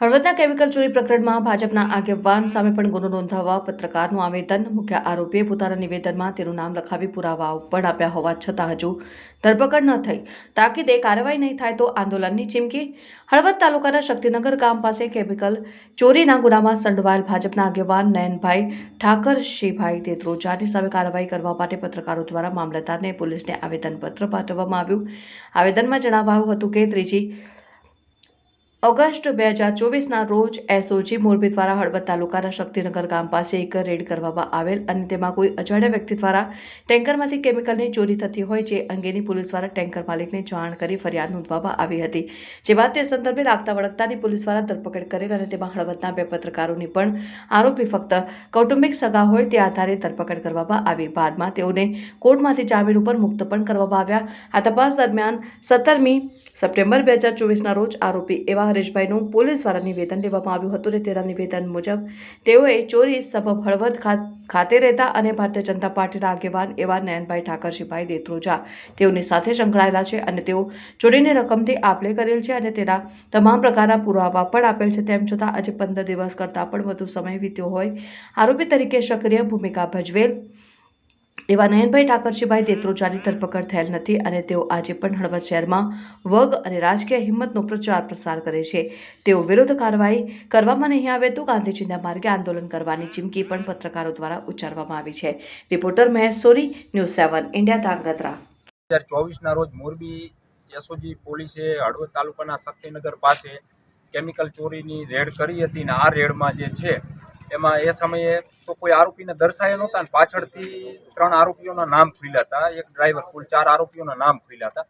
હળવદના chemical ચોરી પ્રકરણમાં ભાજપના આગેવાન સામે પણ ગુનો નોંધાવવા પત્રકારનું આવેદન. મુખ્ય આરોપીએ પોતાના નિવેદનમાં તેનું નામ લખાવી પુરાવાઓ પણ આપ્યા હોવા છતાં હજુ ધરપકડ ન થઈ. તાકીદે કાર્યવાહી નહીં થાય તો આંદોલનની ચીમકી. હળવદ તાલુકાના શક્તિનગર ગામ પાસે કેમિકલ ચોરીના ગુનામાં સંડવાયેલ ભાજપના આગેવાન નયનભાઈ ઠાકર શ્રીભાઈ તેત્રોજાની સામે કાર્યવાહી કરવા માટે પત્રકારો દ્વારા મામલતદારને પોલીસને આવેદનપત્ર પાઠવવામાં આવ્યું. આવેદનમાં જણાવાયું હતું કે ત્રીજી ઓગસ્ટ બે હજાર ચોવીસના રોજ એસઓજી મોરબી દ્વારા હળવદ તાલુકાના શક્તિનગર ગામ પાસે એક રેડ કરવામાં આવેલ અને તેમાં કોઈ અજાણ્યા વ્યક્તિ દ્વારા ટેન્કરમાંથી કેમિકલની ચોરી થતી હોય જે અંગેની પોલીસ દ્વારા ટેન્કર માલિકને જાણ કરી ફરિયાદ નોંધવામાં આવી હતી. જે તે સંદર્ભે લાગતા વળગતાની પોલીસ દ્વારા ધરપકડ કરેલ અને તેમાં હળવદના બે પત્રકારોની પણ આરોપી ફક્ત કૌટુંબિક સગા હોય તે આધારે ધરપકડ કરવામાં આવી. બાદમાં તેઓને કોર્ટમાંથી જામીન ઉપર મુક્ત પણ કરવામાં આવ્યા. આ તપાસ દરમિયાન સત્તરમી સપ્ટેમ્બર બે હજાર ચોવીસના રોજ આરોપી એવા હરેશભાઈનું પોલીસ દ્વારા નિવેદન લેવામાં આવ્યું હતું અને તેના નિવેદન મુજબ તેઓએ ચોરી સબબ હળવદ ખાતે રહેતા અને ભારતીય જનતા પાર્ટીના આગેવાન એવા નયનભાઈ ઠાકરજીભાઈ દેત્રોજા તેઓની સાથે સંકળાયેલા છે અને તેઓ ચોરીની રકમથી આપલે કરેલ છે અને તેના તમામ પ્રકારના પુરાવા પણ આપેલ છે. તેમ છતાં આજે પંદર દિવસ કરતાં પણ વધુ સમય વીત્યો હોય. આરોપી તરીકે સક્રિય ભૂમિકા ભજવેલ એવા નયનભાઈ ઠાકરજીભાઈ દેત્રોજાની ધરપકડ થયેલ નથી અને તેઓ આજે પણ હળવદ શહેરમાં વગ અને રાજકીય હિંમતનો પ્રચાર પ્રસાર કરે છે. તેઓ વિરુદ્ધ કાર્યવાહી કરવામાં નહીં આવે તો ગાંધીજીના માર્ગે આંદોલન કરવાની ચીમકી પણ પત્રકારો દ્વારા ઉચ્ચારવામાં આવી છે. Reporter Mahesh sorry, news seven, India Dhrangadhra હજાર ચોવીસના રોજ મોરબી એસઓજી પોલીસે હળવદ તાલુકાના શક્તિનગર પાસે કેમિકલ ચોરીની રેડ કરી હતી અને આ રેડમાં જે છે એમાં એ સમયે તો કોઈ આરોપીને દર્શાયા નહોતા અને પાછળથી ત્રણ આરોપીઓના નામ ખુલ્યા હતા. એક ડ્રાઈવર કુલ ચાર આરોપીઓના નામ ખુલ્યા હતા.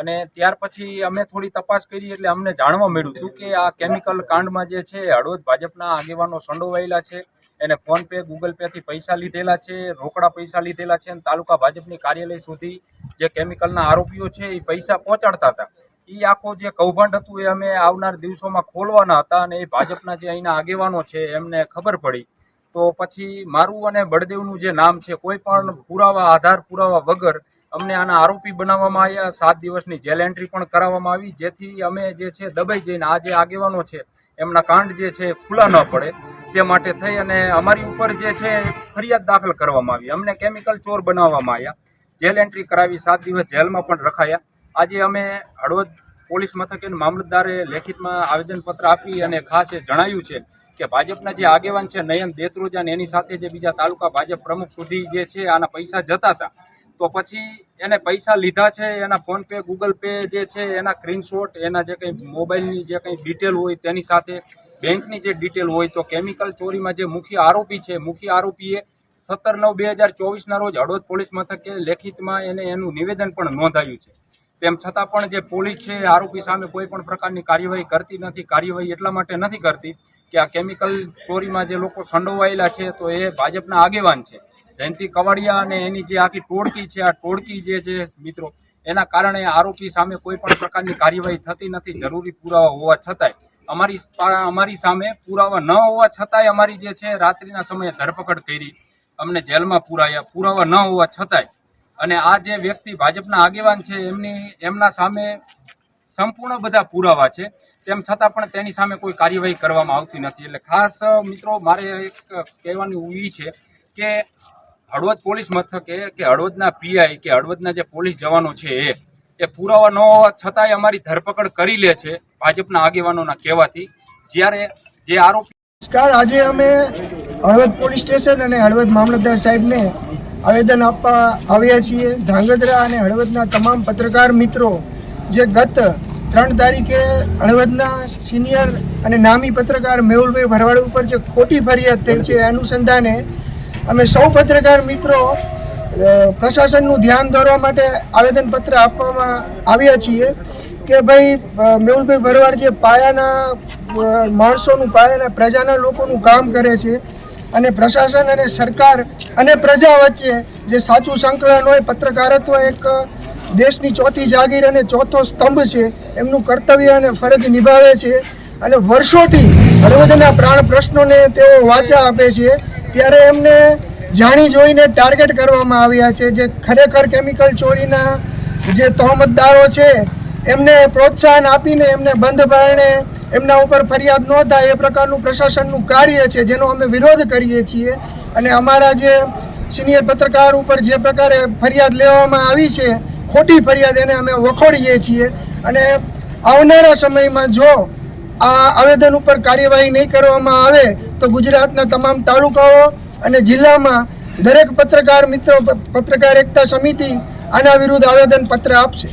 અને ત્યાર પછી અમે થોડી તપાસ કરી એટલે અમને જાણવા મળ્યું હતું કે આ કેમિકલ કાંડમાં જે છે, હળવદ ભાજપના આગેવાનો સંડોવાયેલા છે, એને ફોન પે, ગૂગલ પેથી પૈસા લીધેલા છે, રોકડા પૈસા લીધેલા છે અને તાલુકા ભાજપની કાર્યાલય સુધી જે કેમિકલના આરોપીઓ છે એ પૈસા પહોંચાડતા હતા. એ આખો જે કૌભાંડ હતું એ અમે આવનાર દિવસોમાં ખોલવાના હતા અને એ ભાજપના જે અહીંના આગેવાનો છે એમને ખબર પડી. તો પછી મારું અને બળદેવનું જે નામ છે, કોઈ પણ પુરાવા, આધાર પુરાવા વગર અમને આના આરોપી બનાવવામાં આવ્યા. સાત દિવસની જેલ એન્ટ્રી પણ કરાવવામાં આવી, જેથી અમે જે છે દબાઈ જઈને આ જે આગેવાનો છે, એમના કાંડ જે છે ખુલ્લા ન પડે. તે માટે થઈ અને અમારી ઉપર જે છે ફરિયાદ દાખલ કરવામાં આવી. અમને કેમિકલ ચોર બનાવવામાં આવ્યા. જેલ એન્ટ્રી કરાવી સાત દિવસ જેલમાં પણ રખાયા. આજે અમે હળવદ પોલીસ મથકે મામલતદારે લેખિતમાં આવેદનપત્ર આપી અને ખાસ એ જણાવ્યું છે કે ભાજપના જે આગેવાન છે, નયન દેત્રોજા એની સાથે જે બીજા તાલુકા ભાજપ પ્રમુખ સુધી જે છે, આના પૈસા જતા હતા. તો પછી એને પૈસા લીધા છે, એના ફોનપે ગૂગલ પે જે છે, એના સ્ક્રીનશોટ, એના જે કંઈ મોબાઈલની જે કંઈ ડિટેલ હોય તેની સાથે બેંકની જે ડિટેલ હોય, તો કેમિકલ ચોરીમાં જે મુખ્ય આરોપી છે, મુખ્ય આરોપીએ સત્તર નવ બે હજાર ચોવીસના રોજ હળવદ પોલીસ મથકે લેખિતમાં એને એનું નિવેદન પણ નોંધાયું છે. તેમ છતાં પણ જે પોલીસ છે આરોપી સામે કોઈ પણ પ્રકારની કાર્યવાહી કરતી નથી, કાર્યવાહી એટલા માટે નથી કરતી કે આ કેમિકલ ચોરીમાં જે લોકો સંડોવાયેલા છે, તો એ ભાજપના આગેવાન છે. જયંતિ કવાડિયા અને એની જે આખી ટોળકી છે, આ ટોળકી જે છે મિત્રો, એના કારણે આરોપી સામે કોઈ પણ પ્રકારની કાર્યવાહી થતી નથી, જરૂરી પુરાવા હોવા છતાંય. અમારી અમારી સામે પુરાવા ન હોવા છતાંય અમારી જે છે, રાત્રિના સમયે ધરપકડ કરી, અમને જેલમાં પુરાયા. પુરાવા ન હોવા છતાંય અને આ જે વ્યક્તિ ભાજપના આગેવાન છે, એમની, એમના સામે સંપૂર્ણ બધા પુરાવા છે. તેમ છતાં પણ તેની સામે કોઈ કાર્યવાહી કરવામાં આવતી નથી. એટલે ખાસ મિત્રો, મારે એક કહેવાનું એ છે કે હળવદ પોલીસ મથકે કે હળવદના પીઆઈ કે હળવદના જે પોલીસ જવાનો છે એ એ પુરાવા ન હોવા છતાંય અમારી ધરપકડ કરી લે છે ભાજપના આગેવાનોના કહેવાથી. જ્યારે જે આરોપી નમસ્કાર. આજે અમે હળવદ પોલીસ સ્ટેશન અને હળવદ મામલતદાર સાહેબને આવેદન આપવા આવ્યા છીએ. ધ્રાંગધ્રા અને હળવદના તમામ પત્રકાર મિત્રો, જે ગત ત્રણ તારીખે હળવદના સિનિયર અને નામી પત્રકાર મેહુલભાઈ ભરવાડ ઉપર જે ખોટી ફરિયાદ થઈ છે અનુસંધાને અમે સૌ પત્રકાર મિત્રો પ્રશાસનનું ધ્યાન દોરવા માટે આવેદનપત્ર આપવામાં આવ્યા છીએ કે ભાઈ મેહુલભાઈ ભરવાડ જે પાયાના માણસોનું, પાયાના પ્રજાના લોકોનું કામ કરે છે અને પ્રશાસન અને સરકાર અને પ્રજા વચ્ચે જે સાચું સંકલન હોય, પત્રકારત્વ એક દેશની ચોથી જાગીર અને ચોથો સ્તંભ છે, એમનું કર્તવ્ય અને ફરજ નિભાવે છે. અને વર્ષોથી હળવદના પ્રાણ પ્રશ્નોને તેઓ વાચા આપે છે. ત્યારે એમને જાણી જોઈને ટાર્ગેટ કરવામાં આવ્યા છે જે ખરેખર કેમિકલ ચોરીના જે તહોમતદારો છે, એમને પ્રોત્સાહન આપીને એમને બંધ બારણે એમના ઉપર ફરિયાદ ન એ પ્રકારનું પ્રશાસનનું કાર્ય છે, જેનો અમે વિરોધ કરીએ છીએ. અને અમારા જે સિનિયર પત્રકાર ઉપર જે પ્રકારે ફરિયાદ લેવામાં આવી છે, ખોટી ફરિયાદ એને અમે વખોડીએ છીએ. અને આવનારા સમયમાં જો આ આવેદન ઉપર કાર્યવાહી નહીં કરવામાં આવે, તો ગુજરાતના તમામ તાલુકાઓ અને જિલ્લામાં દરેક પત્રકાર મિત્રો, પત્રકાર એકતા સમિતિ આના વિરુદ્ધ આવેદન પત્ર આપશે.